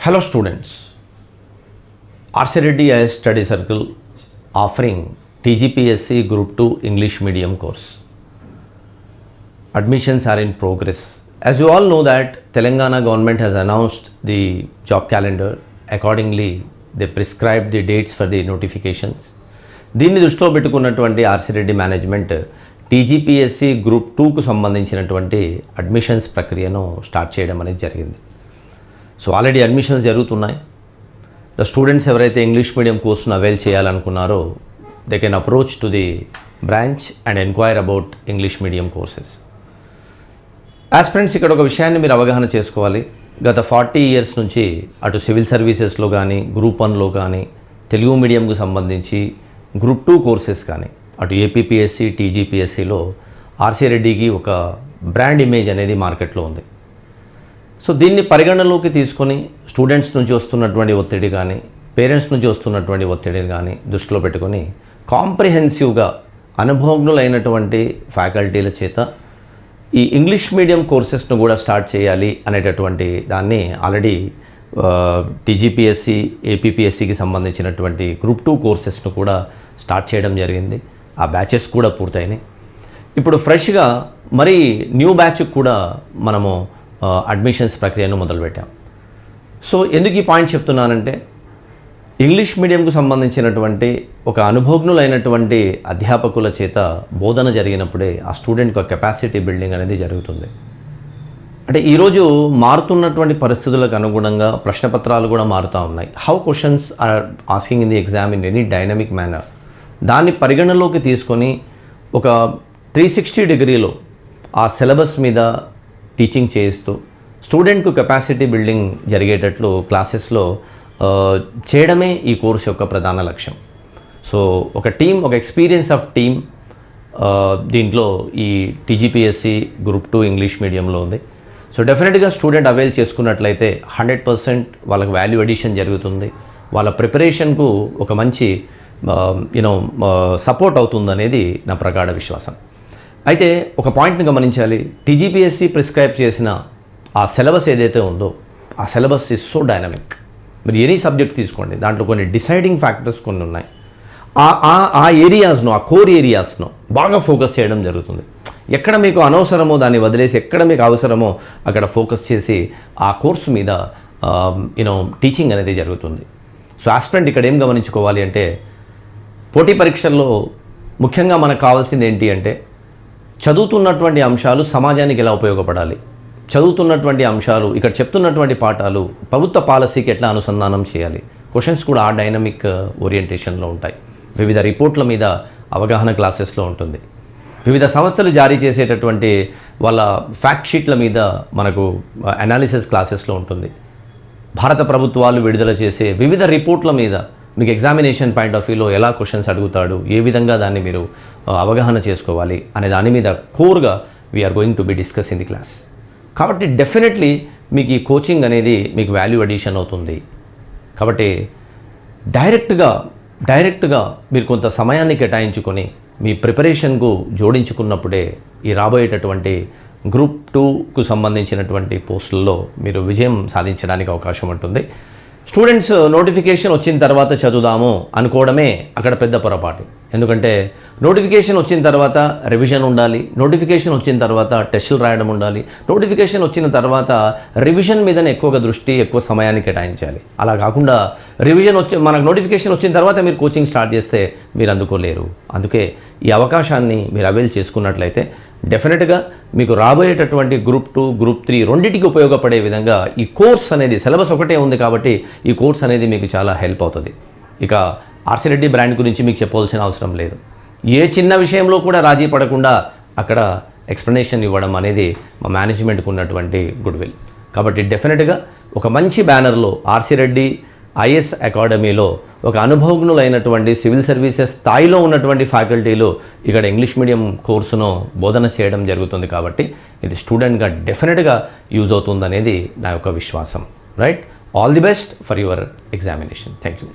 Hello students R C Reddy is study circle offering TGPSC group two English medium course admissions are in progress as you all know that Telangana government has announced the job calendar accordingly the prescribe the dates for the notifications దీన్ని దృష్టిలో పెట్టుకున్నటువంటి R C Reddy management TGPSC group టూకు సంబంధించినటువంటి admissions ప్రక్రియను start చేయడం అనేది జరిగింది. So already admissions జరుగుతున్నాయి. ద స్టూడెంట్స్ ఎవరైతే ఇంగ్లీష్ మీడియం కోర్సును avail చేయాలనుకున్నారో they can approach to the branch and enquire about English medium courses aspirants ఇక్కడ ఒక విషయాన్ని మీరు అవగాహన చేసుకోవాలి. గత ఫార్టీ ఇయర్స్ నుంచి అటు సివిల్ సర్వీసెస్లో కానీ గ్రూప్ వన్లో కానీ తెలుగు మీడియంకు సంబంధించి గ్రూప్ టూ కోర్సెస్ కానీ అటు ఏపీపీఎస్సి టీజీపీఎస్సిలో ఆర్సీ రెడ్డికి ఒక బ్రాండ్ ఇమేజ్ అనేది మార్కెట్లో ఉంది. సో దీన్ని పరిగణనలోకి తీసుకొని స్టూడెంట్స్ నుంచి వస్తున్నటువంటి ఒత్తిడి కానీ పేరెంట్స్ నుంచి వస్తున్నటువంటి ఒత్తిడిని కానీ దృష్టిలో పెట్టుకొని కాంప్రిహెన్సివ్గా అనుభవజ్ఞులైనటువంటి ఫ్యాకల్టీల చేత ఈ ఇంగ్లీష్ మీడియం కోర్సెస్ను కూడా స్టార్ట్ చేయాలి అనేటటువంటి దాన్ని ఆల్రెడీ టీజీపీఎస్సి ఏపీపీఎస్సికి సంబంధించినటువంటి గ్రూప్ టూ కోర్సెస్ను కూడా స్టార్ట్ చేయడం జరిగింది. ఆ బ్యాచెస్ కూడా పూర్తయినాయి. ఇప్పుడు ఫ్రెష్గా మరి న్యూ బ్యాచ్కి కూడా మనము అడ్మిషన్స్ ప్రక్రియను మొదలుపెట్టాం. సో ఎందుకు ఈ పాయింట్ చెప్తున్నానంటే ఇంగ్లీష్ మీడియంకు సంబంధించినటువంటి ఒక అనుభవజ్ఞులైనటువంటి అధ్యాపకుల చేత బోధన జరిగినప్పుడే ఆ స్టూడెంట్కి కెపాసిటీ బిల్డింగ్ అనేది జరుగుతుంది. అంటే ఈరోజు మారుతున్నటువంటి పరిస్థితులకు అనుగుణంగా ప్రశ్నపత్రాలు కూడా మారుతూ ఉన్నాయి. How questions are asking in the exam in any dynamic manner దాన్ని పరిగణలోకి తీసుకొని ఒక త్రీ సిక్స్టీ డిగ్రీలో ఆ సిలబస్ మీద టీచింగ్ చేయిస్తూ స్టూడెంట్కు కెపాసిటీ బిల్డింగ్ జరిగేటట్లు క్లాసెస్లో చేయడమే ఈ కోర్స్ యొక్క ప్రధాన లక్ష్యం. సో ఒక టీం ఒక ఎక్స్పీరియన్స్ ఆఫ్ టీమ్ దీంట్లో ఈ టీజీపీఎస్సి గ్రూప్ టూ ఇంగ్లీష్ మీడియంలో ఉంది. సో డెఫినెట్గా స్టూడెంట్ అవైల్ చేసుకున్నట్లయితే హండ్రెడ్ పర్సెంట్ వాళ్ళకి వాల్యూ అడిషన్ జరుగుతుంది. వాళ్ళ ప్రిపరేషన్కు ఒక మంచి యూనో సపోర్ట్ అవుతుందనేది నా ప్రగాఢ విశ్వాసం. అయితే ఒక పాయింట్ని గమనించాలి. టీజీపీఎస్సి ప్రిస్క్రైబ్ చేసిన ఆ సిలబస్ ఏదైతే ఉందో ఆ సిలబస్ ఇస్ సో డైనమిక్ మీరు ఎనీ సబ్జెక్ట్ తీసుకోండి. దాంట్లో కొన్ని డిసైడింగ్ ఫ్యాక్టర్స్ కొన్ని ఉన్నాయి. ఆ ఆ- ఆ ఏరియాస్ను ఆ కోర్ ఏరియాస్ను బాగా ఫోకస్ చేయడం జరుగుతుంది. ఎక్కడ మీకు అనవసరమో దాన్ని వదిలేసి ఎక్కడ మీకు అవసరమో అక్కడ ఫోకస్ చేసి ఆ కోర్సు మీద యూనో టీచింగ్ అనేది జరుగుతుంది. సో ఆస్పిరెంట్ ఇక్కడ ఏం గమనించుకోవాలి అంటే పోటీ పరీక్షల్లో ముఖ్యంగా మనకు కావాల్సింది ఏంటి అంటే చదువుతున్నటువంటి అంశాలు సమాజానికి ఎలా ఉపయోగపడాలి? చదువుతున్నటువంటి అంశాలు ఇక్కడ చెప్తున్నటువంటి పాఠాలు ప్రభుత్వ పాలసీకి ఎట్లా అనుసంధానం చేయాలి? క్వశ్చన్స్ కూడా ఆ డైనమిక్ ఓరియంటేషన్లో uh, ఉంటాయి. వివిధ రిపోర్ట్ల మీద అవగాహన క్లాసెస్లో ఉంటుంది. వివిధ సంస్థలు జారీ చేసేటటువంటి వాళ్ళ ఫ్యాక్ట్ షీట్ల మీద మనకు uh, అనాలిసిస్ క్లాసెస్లో ఉంటుంది. భారత ప్రభుత్వాలు విడుదల చేసే వివిధ రిపోర్ట్ల మీద మీకు ఎగ్జామినేషన్ పాయింట్ ఆఫ్ వ్యూలో ఎలా క్వశ్చన్స్ అడుగుతాడు ఏ విధంగా దాన్ని మీరు అవగాహన చేసుకోవాలి అనే దాని మీద కోర్గా we're going to be discuss in the class కాబట్టి డెఫినెట్లీ మీకు ఈ కోచింగ్ అనేది మీకు వాల్యూ అడిషన్ అవుతుంది. కాబట్టి డైరెక్ట్గా డైరెక్ట్గా మీరు కొంత సమయాన్ని కేటాయించుకొని మీ ప్రిపరేషన్కు జోడించుకున్నప్పుడే ఈ రాబోయేటటువంటి గ్రూప్ టూకు సంబంధించినటువంటి పోస్టుల్లో మీరు విజయం సాధించడానికి అవకాశం ఉంటుంది. స్టూడెంట్స్ నోటిఫికేషన్ వచ్చిన తర్వాత చదువుదాము అనుకోవడమే అక్కడ పెద్ద పొరపాటు. ఎందుకంటే నోటిఫికేషన్ వచ్చిన తర్వాత రివిజన్ ఉండాలి నోటిఫికేషన్ వచ్చిన తర్వాత టెస్టులు రాయడం ఉండాలి నోటిఫికేషన్ వచ్చిన తర్వాత రివిజన్ మీదనే ఎక్కువగా దృష్టి ఎక్కువ సమయాన్ని కేటాయించాలి. అలా కాకుండా రివిజన్ వచ్చి మనకు నోటిఫికేషన్ వచ్చిన తర్వాత మీరు కోచింగ్ స్టార్ట్ చేస్తే మీరు అందుకోలేరు. అందుకే ఈ అవకాశాన్ని మీరు అవైల్ చేసుకున్నట్లయితే డెఫినెట్గా మీకు రాబోయేటటువంటి గ్రూప్ టూ గ్రూప్ త్రీ రెండింటికి ఉపయోగపడే విధంగా ఈ కోర్స్ అనేది సిలబస్ ఒకటే ఉంది కాబట్టి ఈ కోర్స్ అనేది మీకు చాలా హెల్ప్ అవుతుంది. ఇక ఆర్సిరెడ్డి బ్రాండ్ గురించి మీకు చెప్పవలసిన అవసరం లేదు. ఏ చిన్న విషయంలో కూడా రాజీ పడకుండా అక్కడ ఎక్స్ప్లెనేషన్ ఇవ్వడం అనేది మా మేనేజ్మెంట్కు ఉన్నటువంటి గుడ్ విల్ కాబట్టి డెఫినెట్గా ఒక మంచి బ్యానర్లో ఆర్సీ రెడ్డి ఐఎస్ అకాడమీలో ఒక అనుభవజ్ఞులైనటువంటి సివిల్ సర్వీసెస్ స్థాయిలో ఉన్నటువంటి ఫ్యాకల్టీలు ఇక్కడ ఇంగ్లీష్ మీడియం కోర్సును బోధన చేయడం జరుగుతుంది కాబట్టి ఇది స్టూడెంట్గా డెఫినెట్గా యూజ్ అవుతుందనేది నా యొక్క విశ్వాసం. Right? All the best for your examination. Thank you